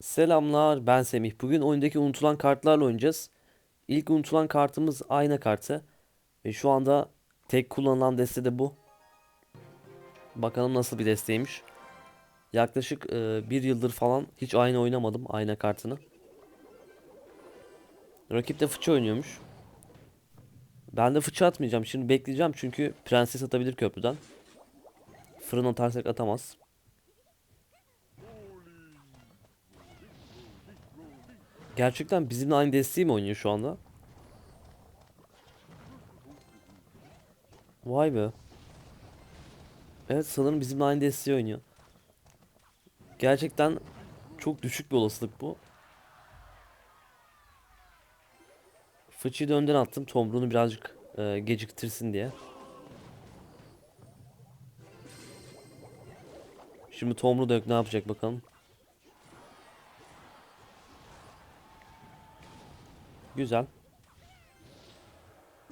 Selamlar, ben Semih. Bugün oyundaki unutulan kartlarla oynayacağız. İlk unutulan kartımız ayna kartı. Ve şu anda tek kullanılan deste de bu. Bakalım nasıl bir desteymiş. Yaklaşık e, bir yıldır falan hiç ayna oynamadım ayna kartını. Rakip de fıçı oynuyormuş. Ben de fıçı atmayacağım. Şimdi bekleyeceğim çünkü prenses atabilir köprüden. Fırın atarsak atamaz. Gerçekten bizimle aynı desteği mi oynuyor şu anda? Vay be. Evet sanırım bizimle aynı desteği oynuyor. Gerçekten çok düşük bir olasılık bu. Fıçıyı da önden attım. Tomruğunu birazcık e, geciktirsin diye. Şimdi Tomru da yok ne yapacak bakalım. Güzel.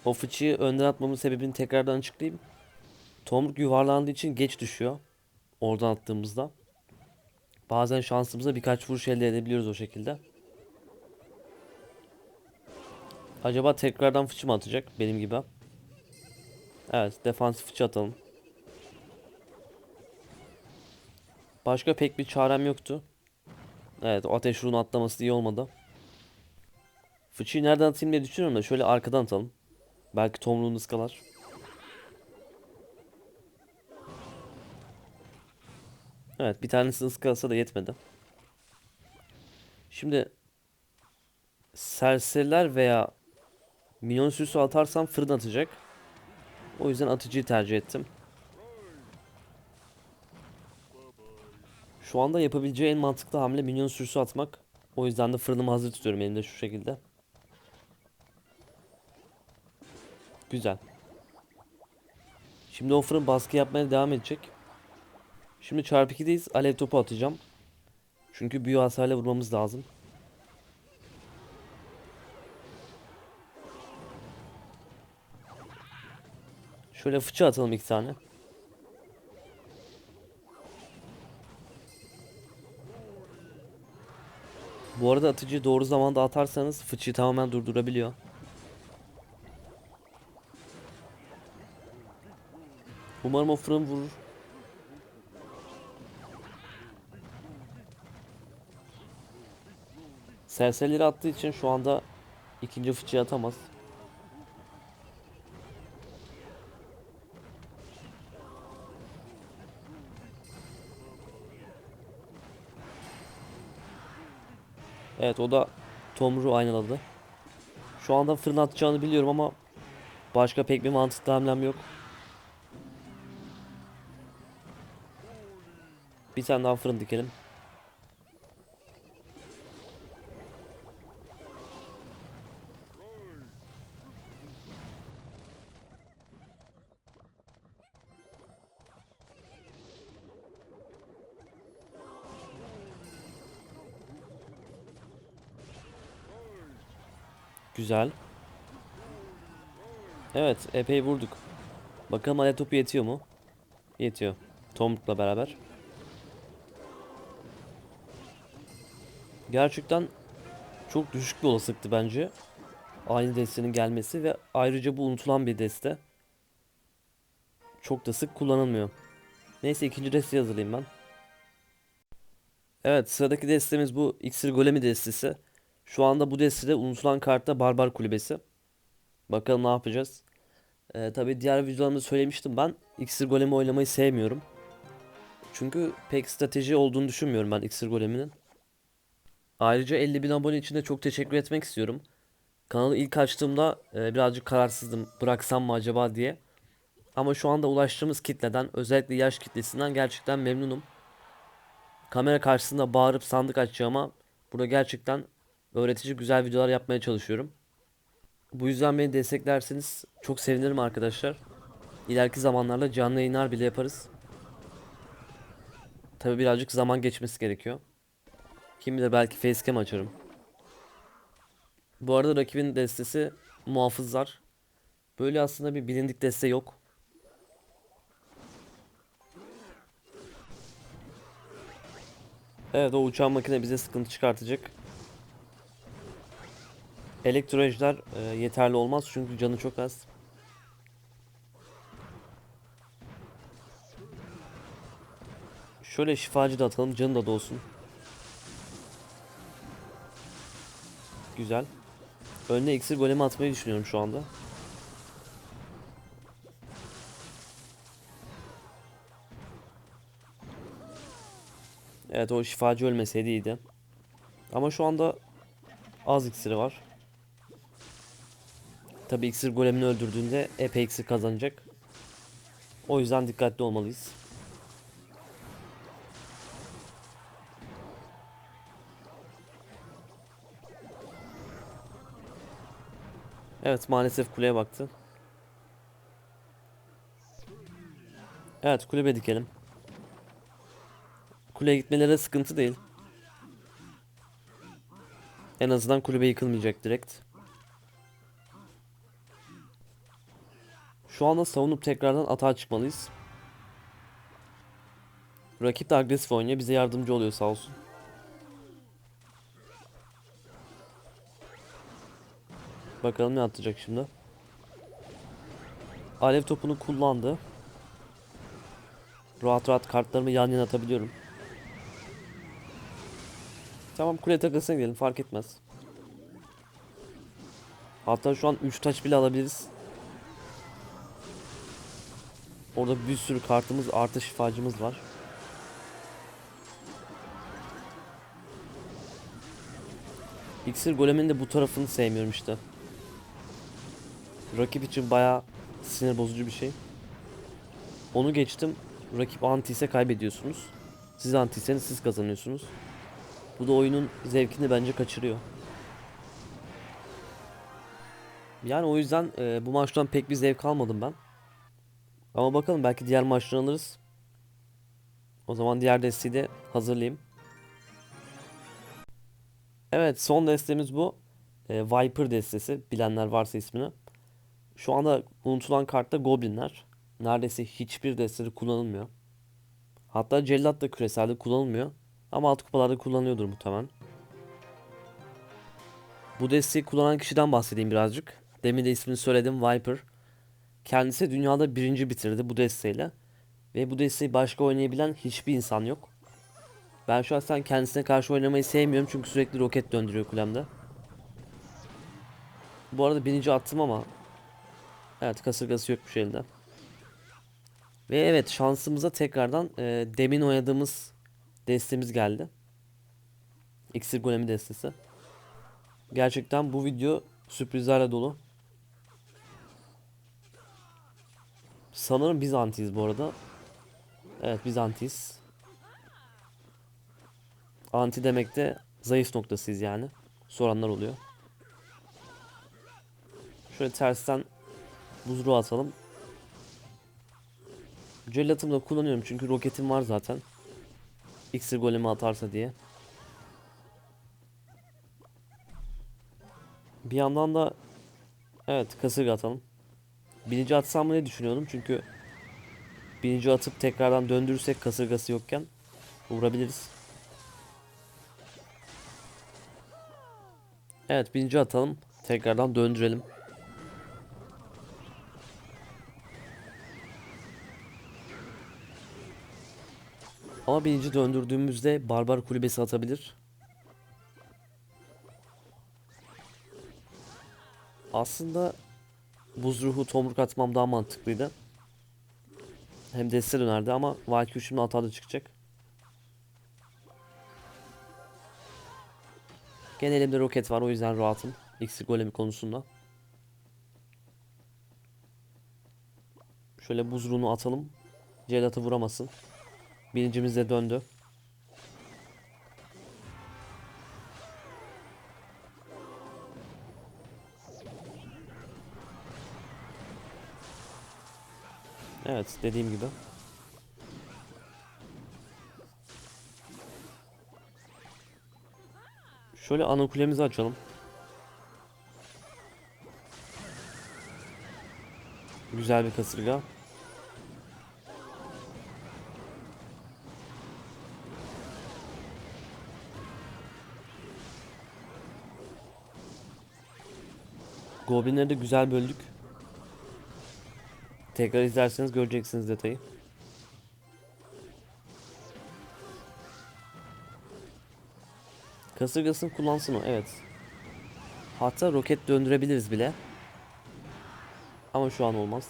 O fıçıyı önden atmamın sebebini tekrardan açıklayayım. Tomruk yuvarlandığı için geç düşüyor. Oradan attığımızda. Bazen şansımıza birkaç vuruş elde edebiliyoruz o şekilde. Acaba tekrardan fıçı mı atacak benim gibi? Evet defansif fıçı atalım. Başka pek bir çarem yoktu. Evet ateş ruhunu atlaması iyi olmadı. Fıçıyı nereden atayım diye düşünüyorum da şöyle arkadan atalım. Belki tomruğunu ıskalar. Evet bir tanesini ıskalasa da yetmedi. Şimdi serseriler veya minyon sürüsü atarsam fırın atacak. O yüzden atıcıyı tercih ettim. Şu anda yapabileceği en mantıklı hamle minyon sürüsü atmak. O yüzden de fırınımı hazır tutuyorum elimde şu şekilde. Güzel. Şimdi o fırın baskı yapmaya devam edecek. Şimdi çarpı 2'deyiz. Alev topu atacağım. Çünkü büyü hasarıyla vurmamız lazım. Şöyle fıçı atalım iki tane. Bu arada atıcıyı doğru zamanda atarsanız fıçıyı tamamen durdurabiliyor. Umarım o fırın vurur. Serserileri attığı için şu anda ikinci fıçıyı atamaz. Evet o da Tomru aynaladı. Şu anda fırın atacağını biliyorum ama başka pek bir mantıklı hamlem yok. Bir tane daha fırın dikelim. Güzel. Evet, epey vurduk. Bakalım alev topu yetiyor mu? Yetiyor. Tomruk'la beraber. Gerçekten çok düşük bir olasılıktı bence. Aynı destenin gelmesi ve ayrıca bu unutulan bir deste. Çok da sık kullanılmıyor. Neyse ikinci desteği hazırlayayım ben. Evet sıradaki destemiz bu İksir Golemi destesi. Şu anda bu destede unutulan kartta Barbar Kulübesi. Bakalım ne yapacağız. Ee, tabii diğer videolarımda söylemiştim ben. İksir Golemi oynamayı sevmiyorum. Çünkü pek strateji olduğunu düşünmüyorum ben İksir Golemi'nin. Ayrıca 50 bin abone için de çok teşekkür etmek istiyorum. Kanalı ilk açtığımda e, birazcık kararsızdım bıraksam mı acaba diye. Ama şu anda ulaştığımız kitleden özellikle yaş kitlesinden gerçekten memnunum. Kamera karşısında bağırıp sandık açacağıma burada gerçekten öğretici güzel videolar yapmaya çalışıyorum. Bu yüzden beni desteklerseniz çok sevinirim arkadaşlar. İleriki zamanlarda canlı yayınlar bile yaparız. Tabi birazcık zaman geçmesi gerekiyor. Kim bilir belki facecam açarım. Bu arada rakibin destesi muhafızlar. Böyle aslında bir bilindik deste yok. Evet o uçan makine bize sıkıntı çıkartacak. Elektro ejder e, yeterli olmaz çünkü canı çok az. Şöyle şifacı da atalım canı da dolsun. Güzel. Önüne iksir golemi atmayı düşünüyorum şu anda. Evet o şifacı ölmeseydi iyiydi. Ama şu anda az iksiri var. Tabi iksir golemini öldürdüğünde epey iksir kazanacak. O yüzden dikkatli olmalıyız. Evet maalesef kuleye baktı. Evet kulübe dikelim. Kuleye gitmeleri sıkıntı değil. En azından kulübe yıkılmayacak direkt. Şu anda savunup tekrardan atağa çıkmalıyız. Rakip de agresif oynuyor. Bize yardımcı oluyor sağ olsun. Bakalım ne atacak şimdi. Alev topunu kullandı. Rahat rahat kartlarımı yan yana atabiliyorum. Tamam kule takılsına gidelim fark etmez. Hatta şu an 3 taç bile alabiliriz. Orada bir sürü kartımız artı şifacımız var. İksir golemin de bu tarafını sevmiyorum işte. Rakip için bayağı sinir bozucu bir şey. Onu geçtim. Rakip anti ise kaybediyorsunuz. Siz antiyseniz siz kazanıyorsunuz. Bu da oyunun zevkini bence kaçırıyor. Yani o yüzden e, bu maçtan pek bir zevk almadım ben. Ama bakalım belki diğer maçtan alırız. O zaman diğer desteği de hazırlayayım. Evet son destemiz bu. E, Viper destesi. Bilenler varsa ismini. Şu anda unutulan kartta Goblinler. Neredeyse hiçbir destede kullanılmıyor. Hatta Cellat da küreselde kullanılmıyor. Ama alt kupalarda kullanıyordur muhtemelen. Bu desteği kullanan kişiden bahsedeyim birazcık. Demin de ismini söyledim Viper. Kendisi dünyada birinci bitirdi bu desteğiyle. Ve bu desteği başka oynayabilen hiçbir insan yok. Ben şahsen kendisine karşı oynamayı sevmiyorum çünkü sürekli roket döndürüyor kulemde. Bu arada birinci attım ama Evet kasırgası yokmuş elinde. Ve evet şansımıza tekrardan e, demin oynadığımız destemiz geldi. İksir golemi destesi. Gerçekten bu video sürprizlerle dolu. Sanırım biz antiyiz bu arada. Evet biz antiyiz. Anti demek de zayıf noktasıyız yani. Soranlar oluyor. Şöyle tersten buzruğu atalım. Cellatımı da kullanıyorum çünkü roketim var zaten. İksir golemi atarsa diye. Bir yandan da evet kasırga atalım. Birinci atsam mı ne düşünüyordum çünkü birinci atıp tekrardan döndürürsek kasırgası yokken vurabiliriz. Evet birinci atalım. Tekrardan döndürelim. Ama birinci döndürdüğümüzde barbar kulübesi atabilir. Aslında buz ruhu tomruk atmam daha mantıklıydı. Hem deste dönerdi ama Valkyrie şimdi hatada çıkacak. Gene elimde roket var o yüzden rahatım. X'i golemi konusunda. Şöyle buz ruhunu atalım. Celat'ı vuramasın. Birincimiz de döndü. Evet dediğim gibi. Şöyle ana kulemizi açalım. Güzel bir kasırga. Goblinleri de güzel böldük. Tekrar izlerseniz göreceksiniz detayı. Kasırgasını kullansın o evet. Hatta roket döndürebiliriz bile. Ama şu an olmaz.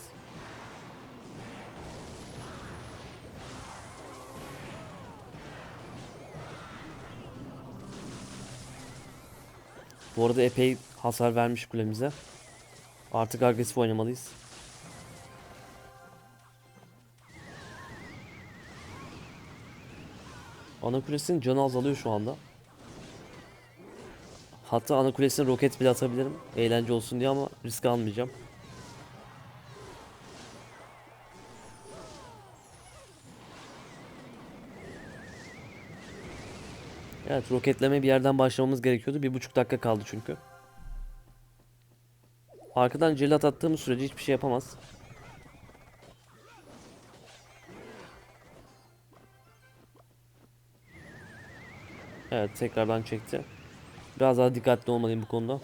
Bu arada epey hasar vermiş kulemize. Artık agresif oynamalıyız. Ana kulesinin canı azalıyor şu anda. Hatta ana kulesine roket bile atabilirim. Eğlence olsun diye ama risk almayacağım. Evet roketleme bir yerden başlamamız gerekiyordu. Bir buçuk dakika kaldı çünkü. Arkadan celat attığımız sürece hiçbir şey yapamaz. Evet tekrardan çekti. Biraz daha dikkatli olmalıyım bu konuda.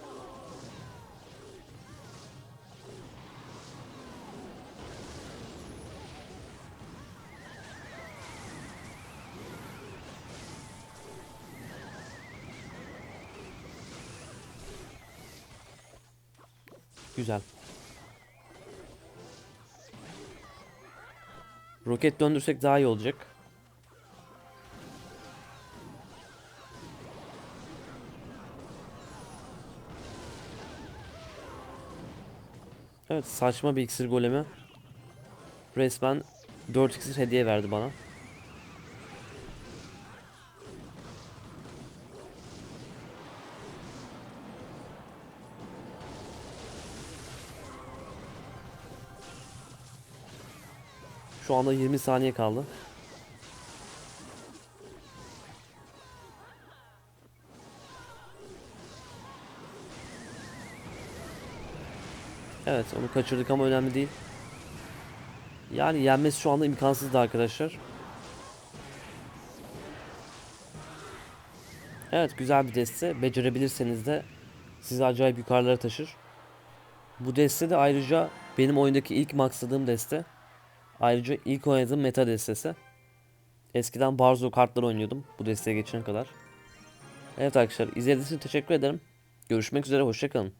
Roket döndürsek daha iyi olacak. Evet saçma bir iksir golemi. Resmen 4 iksir hediye verdi bana. Şu anda 20 saniye kaldı. Evet onu kaçırdık ama önemli değil. Yani yenmesi şu anda imkansızdı arkadaşlar. Evet güzel bir deste. Becerebilirseniz de sizi acayip yukarılara taşır. Bu deste de ayrıca benim oyundaki ilk maksadığım deste. Ayrıca ilk oynadığım meta destesi. Eskiden Barzo kartlar oynuyordum bu desteye geçene kadar. Evet arkadaşlar izlediğiniz için teşekkür ederim. Görüşmek üzere hoşçakalın.